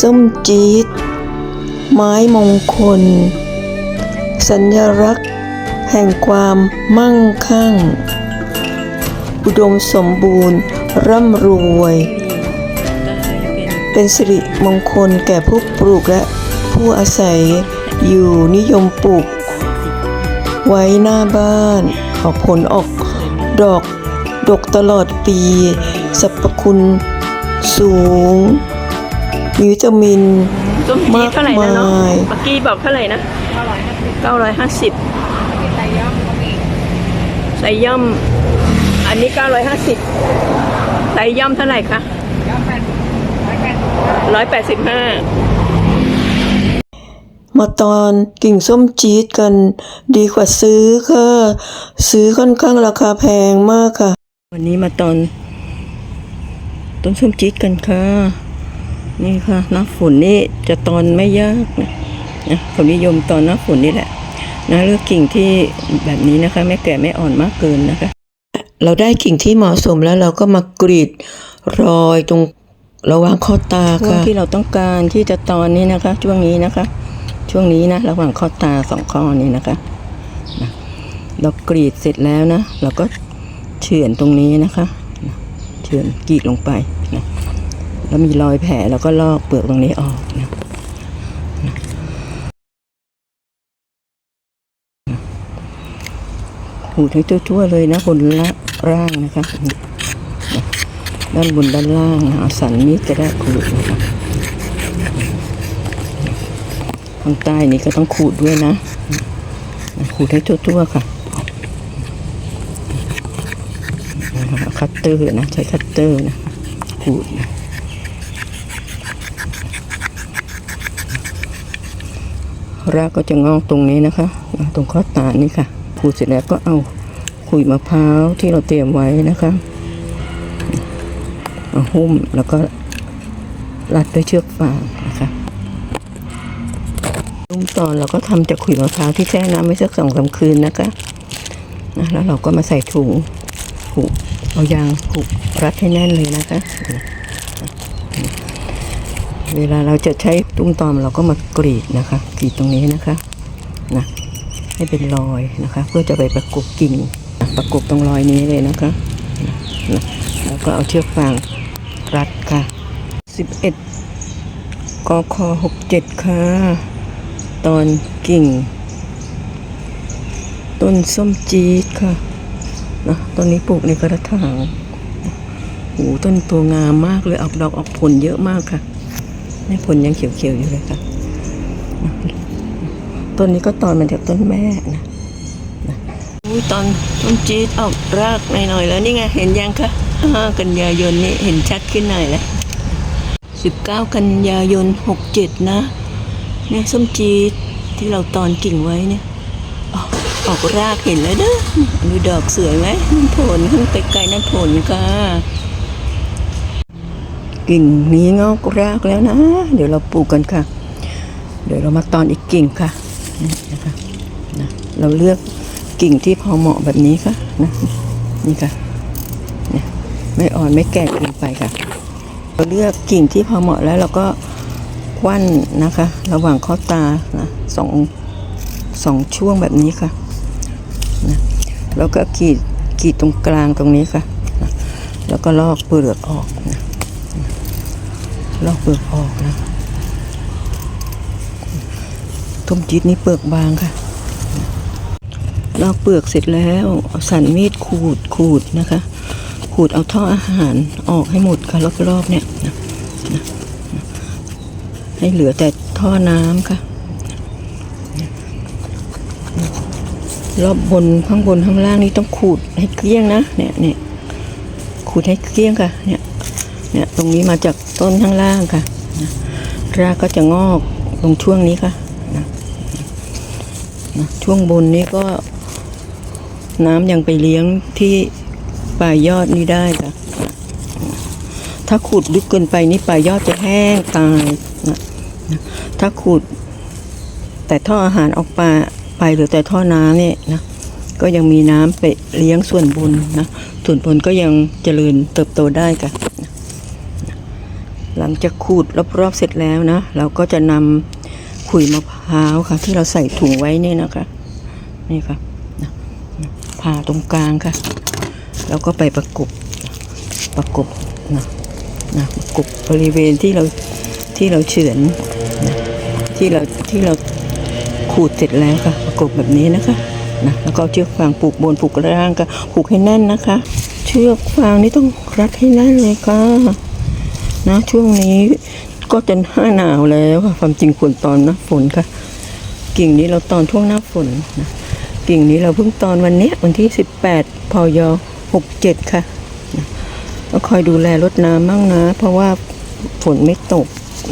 ส้มจี๊ด ไม้มงคล สัญลักษณ์ แห่งความมั่งคั่ง อุดมสมบูรณ์ ร่ำรวย เป็นสิริมงคลแก่ผู้ปลูกและผู้อาศัยอยู่นิยมปลูก ไว้หน้าบ้านออกผลออกดอกดกตลอดปีสรรพคุณสูง มีวิตามินส้มจี๊ดเท่าไหร่นะเนาะมากมายเมื่อกี้บอกเท่าไหร่นะเก้าร้อยห้าสิบใส่ย่อม อันนี้เก้าร้อยห้าสิบใส่ย่อมเท่าไหร่คะร้อยแปดสิบห้ามาตอนกิ่งส้มจี๊ดกันดีกว่าซื้อค่ะ ซื้อค่อนข้างราคาแพงมากค่ะ วันนี้มาตอนต้นส้มจี๊ดกันค่ะ นี่ค่ะหน้าฝนนี่จะตอนไม่ยากนะนะผมนิยมตอนหน้าฝนนี่แหละนะเลือกกิ่งที่แบบนี้นะคะ ไม่แก่ไม่อ่อนมากเกินนะคะ เราได้กิ่งที่เหมาะสมแล้วเราก็มากรีดรอยตรงระหว่างข้อตาค่ะที่เราต้องการที่จะตอนนี้นะคะ ช่วงนี้นะคะ ช่วงนี้นะระหว่างข้อตาสองข้อนี้นะคะนะเรากรีดเสร็จแล้วนะ เราก็เฉือนตรงนี้นะคะนะเฉือนกรีดลงไปนะ แล้วมีรอยแผลแล้วก็ลอกเปลือกตรงนี้ออกนะขูดให้ทั่วๆเลยนะบนละร่างนะคะ ด้านบนด้านล่างนะเอาสันมีดจะได้ขูดนะคะข้างใต้นี้ก็ต้องขูดด้วยนะ ขูดให้ทั่วๆค่ะคัตเตอร์นะ ใช้คัตเตอร์นะขูดนะ รากก็จะงอกตรงนี้นะคะ ตรงข้อตานี่ค่ะขูดเสร็จแล้วก็เอาขุยมะพร้าวที่เราเตรียมไว้นะคะเอาหุ้มแล้วก็รัดด้วยเชือกฟางนะคะลุงตอนเราก็ทำจากขุยมะพร้าวที่แช่น้ำไว้สักสองสามคืนนะคะนะแล้วเราก็มาใส่ถุงผูกเอายางผูกรัดให้แน่นเลยนะคะ เวลาเราจะใช้ตุ้มตอมเราก็มากรีดนะคะ กรีดตรงนี้นะคะนะให้เป็นรอยนะคะ เพื่อจะไปประกบกิ่งประกบตรงรอยนี้เลยนะคะนะแล้วก็เอาเชือกฟางรัดค่ะสิบเอ็ดกคหกเจ็ดค่ะ ตอนกิ่ง ต้นส้มจี๊ดค่ะนะต้นนี้ปลูกในกระถางโอ้ต้นตัวงามมากเลยออกดอกออกผลเยอะมากค่ะ นี่ผลยังเขียวๆอยู่เลยค่ะ ต้นนี้ก็ตอนมาจากต้นแม่นะอุ้ยตอนต้นจี๊ดออกรากหน่อยๆแล้วนี่ไงเห็นยังคะห้ากันยายนนี้เห็นชัดขึ้นหน่อยแล้วสิบเก้ากันยายนหกเจ็ดนะเนี่ยส้มจีดที่เราตอนกิ่งไว้เนี่ยออกออกรากเห็นแล้วเด้อดูดอกสวยไหมนั่นผลข้างไกลๆนั่นผลค่ะ กิ่งนี้งอกรากแล้วนะ เดี๋ยวเราปลูกกันค่ะ เดี๋ยวเรามาตอนอีกกิ่งค่ะนี่นะคะนะเราเลือกกิ่งที่พอเหมาะแบบนี้ค่ะนะนี่ค่ะเนี่ยไม่อ่อนไม่แก่เกินไปค่ะ เราเลือกกิ่งที่พอเหมาะแล้วเราก็ควันนะคะ ระหว่างข้อตานะสองสองช่วงแบบนี้ค่ะนะแล้วก็ขีดขีดตรงกลางตรงนี้ค่ะนะแล้วก็ลอกเปลือกออกนะ ลอกเปลือกออกนะต้มจิตนี่เปลือกบางค่ะ ลอกเปลือกเสร็จแล้วเอาสันมีดขูดขูดนะคะ ขูดเอาท่ออาหารออกให้หมดค่ะรอบๆเนี่ยนะให้เหลือแต่ท่อน้ำค่ะ รอบบนข้างบนข้างล่างนี่ต้องขูดให้เกลี้ยงนะเนี่ยเนี่ยขูดให้เกลี้ยงค่ะเนี่ย เนี่ยตรงนี้มาจากต้นข้างล่างค่ะนะรากก็จะงอกตรงช่วงนี้ค่ะนะนะช่วงบนนี้ก็น้ำยังไปเลี้ยงที่ปลายยอดนี้ได้ค่ะ ถ้าขูดลึกเกินไปนี่ปลายยอดจะแห้งตายนะนะถ้าขูดแต่ท่ออาหารออกไปไปหรือแต่ท่อน้ำเนี่ยนะก็ยังมีน้ำไปเลี้ยงส่วนบนนะส่วนบนก็ยังเจริญเติบโตได้ค่ะ หลังจากขูดรอบๆเสร็จแล้วนะ เราก็จะนำขุยมะพร้าวค่ะ ที่เราใส่ถุงไว้นี่นะคะ นี่ค่ะผ่าตรงกลางค่ะ แล้วก็ไปประกบประกบนะนะประกบบริเวณที่เราที่เราเฉือนนะที่เราที่เราขูดเสร็จแล้วค่ะ ประกบแบบนี้นะคะนะแล้วก็เชือกฟางผูกบนผูกล่างก็ผูกให้แน่นนะคะ เชือกฟางนี่ต้องรัดให้แน่นเลยค่ะ นะช่วงนี้ก็จะหน้าหนาวแล้วค่ะความจริงควรตอนหน้าฝนค่ะ กิ่งนี้เราตอนช่วงหน้าฝนนะกิ่งนี้เราเพิ่งตอนวันเนี้ยวันที่ 18พย67 ค่ะก็คอยดูแลรดน้ำมั่งนะ เพราะว่าฝนไม่ตก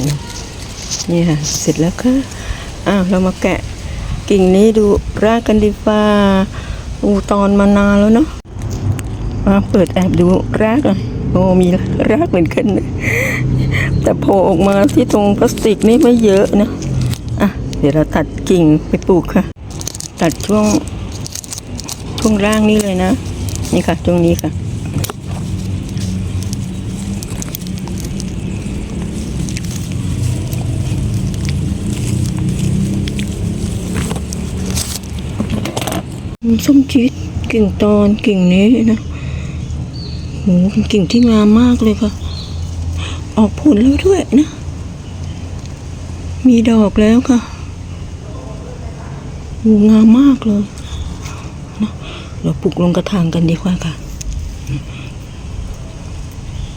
นะนี่ค่ะ เสร็จแล้วค่ะ อ้าว เรามาแกะกิ่งนี้ดูรากกันดีฟ้าอูตอนมานานแล้วเนาะมาเปิดแอบดูรากเลย โอ้มีรากเหมือนกันแต่โผล่ออกมาที่ตรงพลาสติกนี่ไม่เยอะนะอะเดี๋ยวเราตัดกิ่งไปปลูกค่ะ ตัดช่วงช่วงล่างนี้เลยนะ นี่ค่ะตรงนี้ค่ะส้มจีดกิ่งตอนกิ่งนี้นะ โหเป็นกิ่งที่งามมากเลยค่ะ ออกผลแล้วด้วยนะ มีดอกแล้วค่ะโหงามมากเลยนะเราปลูกลงกระถางกันดีกว่าค่ะ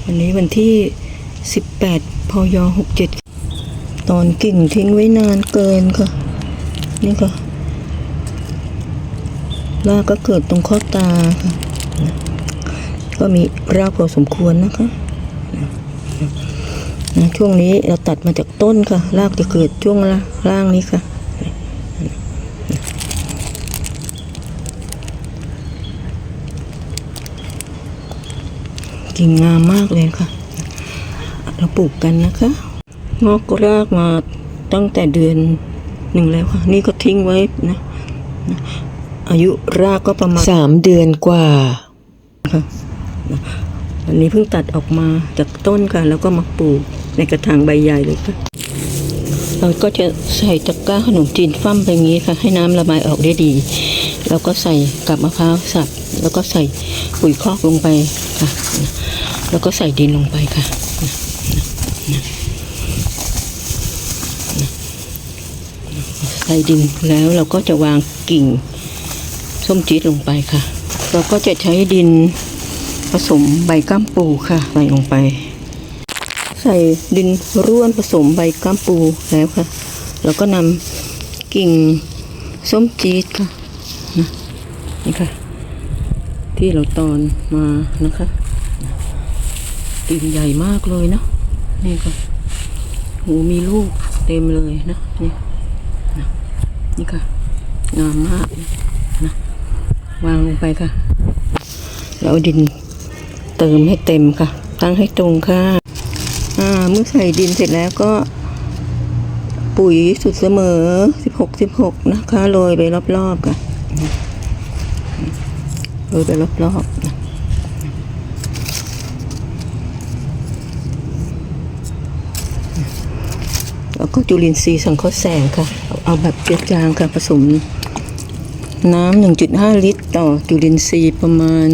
วันนี้วันที่ 18พย67 ตอนกิ่งทิ้งไว้นานเกินค่ะ นี่ค่ะรากก็เกิดตรงข้อตาค่ะนะ ก็มีรากพอสมควรนะคะนะช่วงนี้เราตัดมาจากต้นค่ะ รากจะเกิดช่วงล่างนี้ค่ะกิ่งงามมากเลยค่ะ เราปลูกกันนะคะงอกรากมาตั้งแต่เดือนหนึ่งแล้วค่ะ นี่ก็ทิ้งไว้นะ อายุรากก็ประมาณสามเดือนกว่าค่ะ อันนี้เพิ่งตัดออกมาจากต้นค่ะ แล้วก็มาปลูกในกระถางใบใหญ่เลยค่ะ เราก็จะใส่ตะกร้าขนมจีนฟั่มไปงนี้ค่ะ ให้น้ำระบายออกได้ดี แล้วก็ใส่กับมะพร้าวสับแล้วก็ใส่ปุ๋ยคอกลงไปค่ะ แล้วก็ใส่ดินลงไปค่ะใส่ดินแล้วเราก็จะวางกิ่งส้มจี๊ดลงไปค่ะ เราก็จะใช้ดิน ผสมใบก้ามปูค่ะ ใส่ลงไป ใส่ดินร่วนผสมใบก้ามปูแล้วค่ะเราก็นำกิ่งส้มจี๊ดค่ะนะนี่ค่ะ ที่เราตอนมานะคะกิ่งใหญ่มากเลยเนาะนี่ค่ะโหมีลูกเต็มเลยนะนี่นะนี่ค่ะงามมากนะวางลงไปค่ะ แล้วดิน เติมให้เต็มค่ะ ตั้งให้ตรงค่ะอ่าเมื่อใส่ดินเสร็จแล้วก็ ปุ๋ยสุดเสมอ 16 16 นะคะโรยไปรอบๆค่ะโรยไปรอบๆนะแล้วก็จุลินทรีย์สังเคราะห์แสงค่ะ เอาเอาแบบเจือจางค่ะผสม น้ำ 1.5 ลิตร ต่อจุลินทรีย์ประมาณ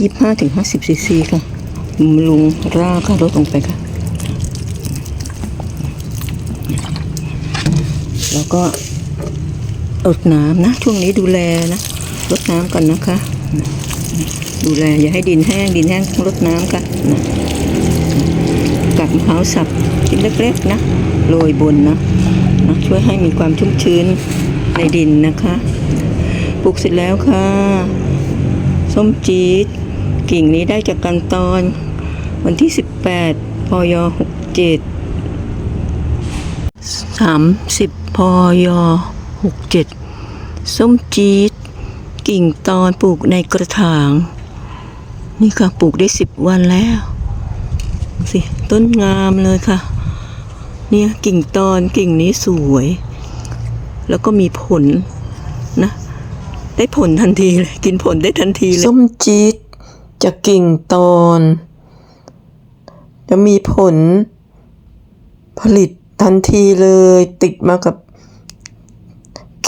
25ถึง50ซีซีค่ะบำรุงรากค่ะลดลงไปค่ะ แล้วก็ลดน้ำนะ ช่วงนี้ดูแลนะลดน้ำก่อนนะคะ ดูแลอย่าให้ดินแห้งดินแห้งต้องลดน้ำค่ะนะกับมะพร้าวสับชิ้นเล็กๆนะโรยบนนะนะ ช่วยให้มีความชุ่มชื้นในดินนะคะ ปลูกเสร็จแล้วค่ะ ส้มจี๊ด กิ่งนี้ได้จากการตอน วันที่ 18 พย 67 30 พย 67 ส้มจี๊ด กิ่งตอนปลูกในกระถาง นี่ค่ะปลูกได้ 10 วันแล้วดูสิต้นงามเลยค่ะ เนี่ยกิ่งตอนกิ่งนี้สวย แล้วก็มีผลนะ ได้ผลทันทีเลย กินผลได้ทันทีเลย ส้มจี๊ด จากกิ่งตอน จะมีผลผลิตทันทีเลยติดมากับ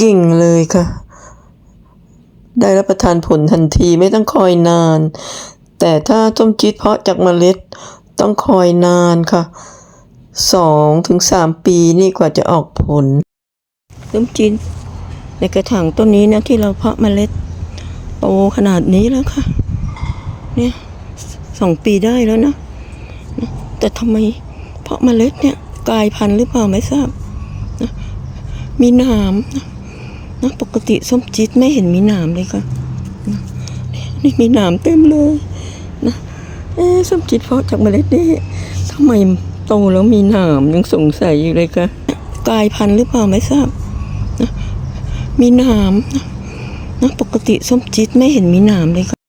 กิ่งเลยค่ะ ได้รับประทานผลทันทีไม่ต้องคอยนาน แต่ถ้าต้มจี๊ดเพาะจากเมล็ดต้องคอยนานค่ะสองถึงสามปีนี่กว่าจะออกผลต้มจีนในกระถางต้นนี้นะที่เราเพาะเมล็ดโตขนาดนี้แล้วค่ะ เนี่ยสองปีได้แล้วนะแต่ทำไมเพาะเมล็ดเนี่ยกลายพันธุ์หรือเปล่าไม่ทราบนะมีหนามนะนะปกติส้มจี๊ดไม่เห็นมีหนามเลยค่ะนะนี่มีหนามเต็มเลยนะเอ๊ส้มจี๊ดเพาะจากเมล็ดนี่ทำไมโตแล้วมีหนามยังสงสัยอยู่เลยค่ะกลายพันธุ์หรือเปล่าไม่ทราบมีหนามนะนะปกติส้มจี๊ดไม่เห็นมีหนามเลยค่ะ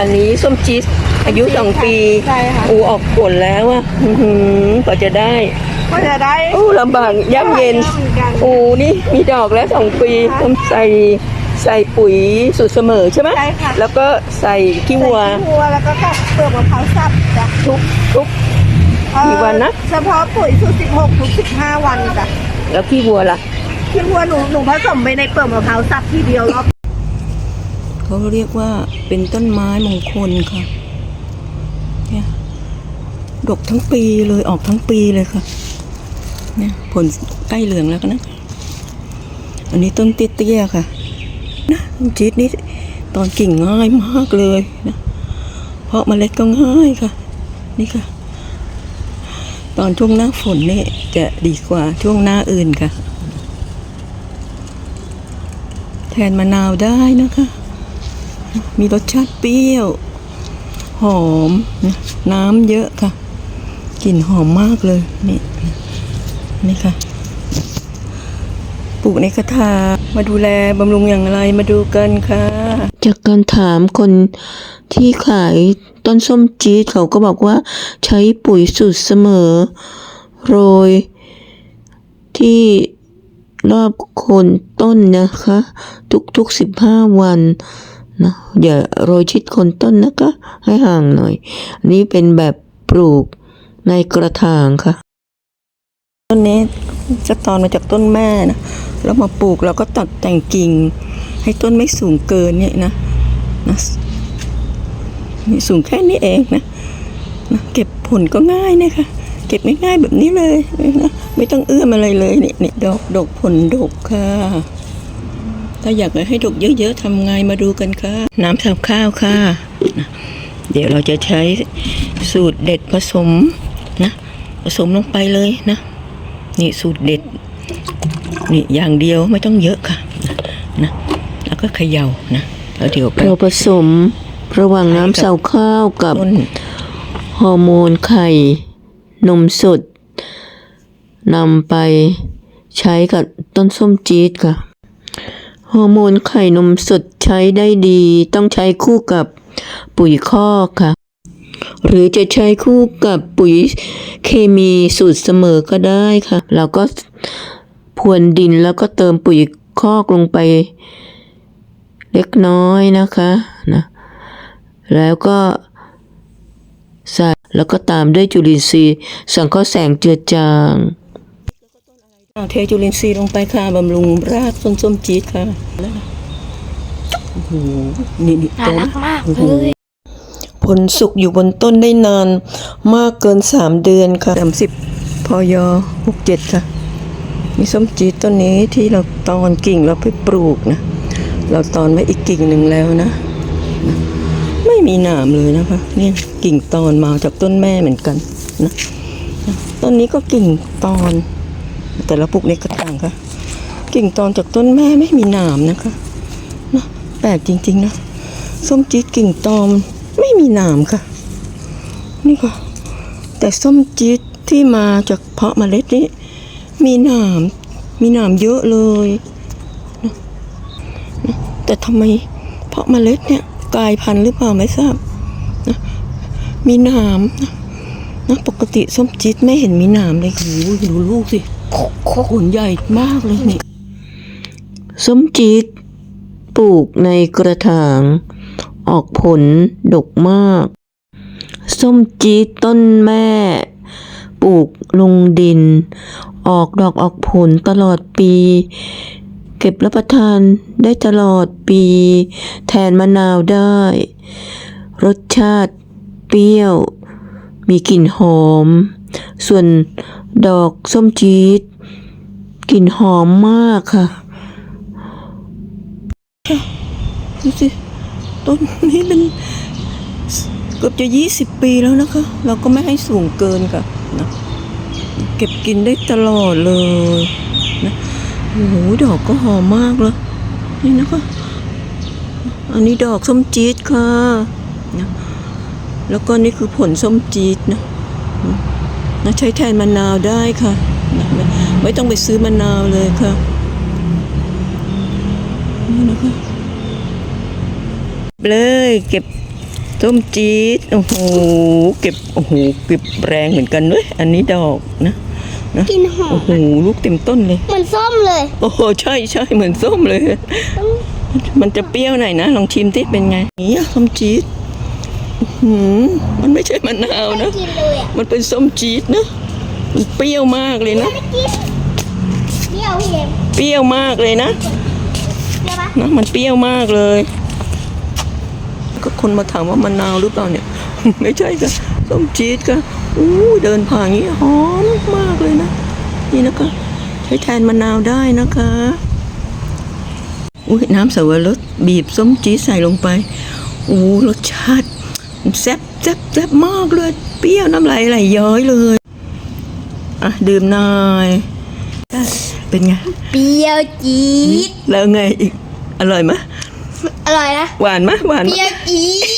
อันนี้ส้มจี๊ดอายุสองปีใช่ค่ะ อูออกผลแล้วอะอื้อหือกว่าจะได้ก็จะได้โอ้ลำบากย่ำเย็น เหมือนกันโอ้นี่มีดอกแล้วสองปีต้องใส่ใส่ปุ๋ยสูตรเสมอใช่ไหมใช่ค่ะ แล้วก็ใส่ขี้วัวใส่ขี้วัวแล้วก็กับเปลือกมะพร้าวสับจ้ะทุกทุก เอ่อกี่วันนะ เฉพาะปุ๋ยสูตร16ทุก15วันจ้ะแล้วขี้วัวล่ะขี้วัวหนูหนูผสมไปในเปลือกมะพร้าวสับทีเดียวรอบ เขาเรียกว่าเป็นต้นไม้มงคลค่ะ เนี่ย ดกทั้งปีเลยออกทั้งปีเลยค่ะ เนี่ยผลใกล้เหลืองแล้วนะอันนี้ต้นเตี้ยๆค่ะนะต้นจีดนี่ตอนกิ่งง่ายมากเลยนะ เพราะเมล็ดก็ง่ายค่ะ นี่ค่ะ ตอนช่วงหน้าฝนนี่จะดีกว่าช่วงหน้าอื่นค่ะ แทนมะนาวได้นะคะ มีรสชาติเปรี้ยว หอมนะน้ำเยอะค่ะกลิ่นหอมมากเลยนี่นี่ค่ะ ปลูกในกระถางมาดูแลบำรุงอย่างไรมาดูกันค่ะ จากการถามคนที่ขายต้นส้มจี๊ดเขาก็บอกว่า ใช้ปุ๋ยสูตรเสมอ โรย ที่รอบโคนต้นนะคะ ทุกๆสิบห้าวัน นะอย่าโรยชิดคนต้นนะคะ ให้ห่างหน่อยอันนี้เป็นแบบปลูกในกระถางค่ะ ต้นนี้จะตอนมาจากต้นแม่นะแล้วมาปลูกเราก็ตัดแต่งกิ่ง ให้ต้นไม่สูงเกินเนี่ยนะนะนี่สูงแค่นี้เองนะนะเก็บผลก็ง่ายนะคะเก็บง่ายๆแบบนี้เลยนะไม่ต้องเอื้อมอะไรเลยนี่นี่ดอกดอกผลดกค่ะ ถ้าอยากให้ดกเยอะๆทำไงมาดูกันค่ะ น้ำสับข้าวค่ะนะเดี๋ยวเราจะใช้สูตรเด็ดผสมนะผสมลงไปเลยนะ นี่สูตรเด็ด นี่อย่างเดียวไม่ต้องเยอะค่ะนะแล้วก็เขย่านะแล้วเดี๋ยวไปเราผสมระหว่างน้ำเสาข้าวกับต้นฮอร์โมนไข่ นมสดนำไปใช้กับต้นส้มจี๊ดค่ะ ฮอร์โมนไข่นมสดใช้ได้ดี ต้องใช้คู่กับปุ๋ยคอกค่ะ หรือจะใช้คู่กับปุ๋ยเคมีสูตรเสมอก็ได้ค่ะ เราก็พรวนดินแล้วก็เติมปุ๋ยคอกลงไป เล็กน้อยนะคะนะแล้วก็ใส่แล้วก็ตามด้วยจุลินทรีย์ สังเคราะห์แสงเจือจาง เอาเทจุลินทรีย์ลงไปค่ะบำรุงรากต้นส้มจี๊ดค่ะแล้วนะโอ้โหนี่นี่โตนะโอ้โหผลสุกอยู่บนต้นได้นานมากเกินสามเดือนค่ะสามสิบพยหกเจ็ดค่ะ มีส้มจี๊ดต้นนี้ที่เราตอนกิ่งเราไปปลูกนะ เราตอนไว้อีกกิ่งหนึ่งแล้วนะนะไม่มีหนามเลยนะคะเนี่ยกิ่งตอนมาจากต้นแม่เหมือนกันนะนะต้นนี้ก็กิ่งตอน แต่เราปลูกในกระถางค่ะ กิ่งตอนจากต้นแม่ไม่มีหนามนะคะนะแปลกจริง ๆ นะส้มจี๊ดกิ่งตอนไม่มีหนามค่ะ นี่ค่ะ แต่ส้มจี๊ดที่มาจากเพาะเมล็ดนี้ มีหนามมีหนามเยอะเลยนะนะแต่ทำไมเพาะเมล็ดเนี่ยกลายพันธุ์หรือเปล่าไม่ทราบนะมีหนามนะนะปกติส้มจี๊ดไม่เห็นมีหนามเลยโอ้โหดูลูกสิ ขนใหญ่มากเลยนี่ส้มจี๊ดปลูกในกระถาง ออกผลดกมาก ส้มจี๊ดต้นแม่ ปลูกลงดิน ออกดอกออกผลตลอดปี เก็บรับประทานได้ตลอดปี แทนมะนาวได้ รสชาติเปรี้ยว มีกลิ่นหอม ส่วน ดอกส้มจี๊ดกลิ่นหอมมากค่ะ ดูสิ ต้นนี้เป็นเกือบจะยี่สิบปีแล้วนะคะ เราก็ไม่ให้สูงเกินค่ะนะเก็บกินได้ตลอดเลยนะโอ้โหดอกก็หอมมากเลยนี่นะคะ อันนี้ดอกส้มจี๊ดค่ะนะแล้วก็นี่คือผลส้มจี๊ดนะ นะใช้แทนมะนาวได้ค่ะนะไม่ไม่ต้องไปซื้อมะนาวเลยค่ะนี่นะคะเลยเก็บส้มจี๊ดโอ้โหเก็บโอ้โหเก็บแรงเหมือนกันเว้ยอันนี้ดอกนะนะกินหอมโอ้โหลูกเต็มต้นเลยเหมือนส้มเลย โอ้โหใช่ใช่เหมือนส้มเลย มันจะเปรี้ยวหน่อยนะลองชิมที่เป็นไงนี่อะส้มจี๊ดอื้อ หืมมันไม่ใช่มะนาวนะ กินเลยอะมันเป็นส้มจี๊ดนะ มันเปรี้ยวมากเลยนะเดี่ยวพี่เอ็มเปรี้ยวมากเลยนะ เดี่ยวปะนะมันเปรี้ยวมากเลย ก็คนมาถามว่ามะนาวหรือเปล่าเนี่ย ไม่ใช่ค่ะส้มจี๊ดค่ะอู้เดินผ่านอย่างนี้หอมมากเลยนะ นี่นะคะ ใช้แทนมะนาวได้นะคะอุ้ยน้ำสวรสบีบส้มจี๊ดใส่ลงไปอู้รสชาติ แซ่บแซ่บแซ่บมากเลย เปรี้ยวน้ำลายไหลย้อยเลย อะ ดื่มหน่อยอะเป็นไง เปรี้ยวจี๊ดแล้วไงอีก อร่อยไหมอร่อยนะ หวานไหมหวานเปไหมรี้ยวจี๊ด